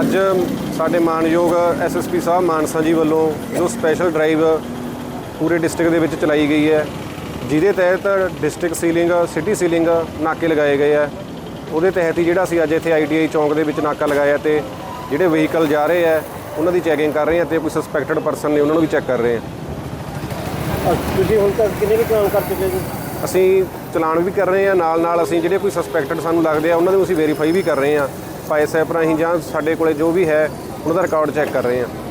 ਅੱਜ ਸਾਡੇ ਮਾਨਯੋਗ ਐਸਐਸਪੀ ਸਾਹਿਬ ਮਾਨਸਾ ਜੀ ਵੱਲੋਂ ਜੋ ਸਪੈਸ਼ਲ ਡਰਾਈਵ ਪੂਰੇ ਡਿਸਟ੍ਰਿਕਟ ਦੇ ਵਿੱਚ ਚਲਾਈ ਗਈ ਹੈ ਜਿਹਦੇ ਤਹਿਤ ਡਿਸਟ੍ਰਿਕਟ ਸੀਲਿੰਗ ਸਿਟੀ ਸੀਲਿੰਗ ਨਾਕੇ ਲਗਾਏ ਗਏ ਆ। ਉਹਦੇ ਤਹਿਤ ਹੀ ਜਿਹੜਾ ਅਸੀਂ ਅੱਜ ਇੱਥੇ ਆਈਟੀਆਈ ਚੌਂਕ ਦੇ ਵਿੱਚ ਨਾਕਾ ਲਗਾਇਆ ਤੇ ਜਿਹੜੇ ਵਹੀਕਲ ਜਾ ਰਹੇ ਆ ਉਹਨਾਂ ਦੀ ਚੈਕਿੰਗ ਕਰ ਰਹੇ ਆ ਤੇ ਕੋਈ ਸਸਪੈਕਟਡ ਪਰਸਨ ਨੇ ਉਹਨਾਂ ਨੂੰ ਵੀ ਚੈੱਕ ਕਰ ਰਹੇ ਆ। ਤੁਸੀਂ ਹੁਣ ਤੱਕ ਕਿੰਨੇ ਕੁ ਚਲਾਨ ਕਰ ਚੁੱਕੇ ਜੀ? ਅਸੀਂ ਚਲਾਨ ਵੀ ਕਰ ਰਹੇ ਆ ਨਾਲ ਨਾਲ ਅਸੀਂ ਜਿਹੜੇ ਕੋਈ ਸਸਪੈਕਟਡ ਸਾਨੂੰ ਲੱਗਦੇ ਆ ਉਹਨਾਂ ਨੂੰ ਅਸੀਂ ਵੈਰੀਫਾਈ ਵੀ ਕਰ ਰਹੇ ਆ। ਪਾਈ ਸੈਪ ਰਾਹੀਂ ਜਾਂ ਸਾਡੇ ਕੋਲੇ ਜੋ ਵੀ ਹੈ, ਉਹਨਾਂ ਦਾ ਰਿਕਾਰਡ ਚੈੱਕ ਕਰ ਰਹੇ ਹਾਂ।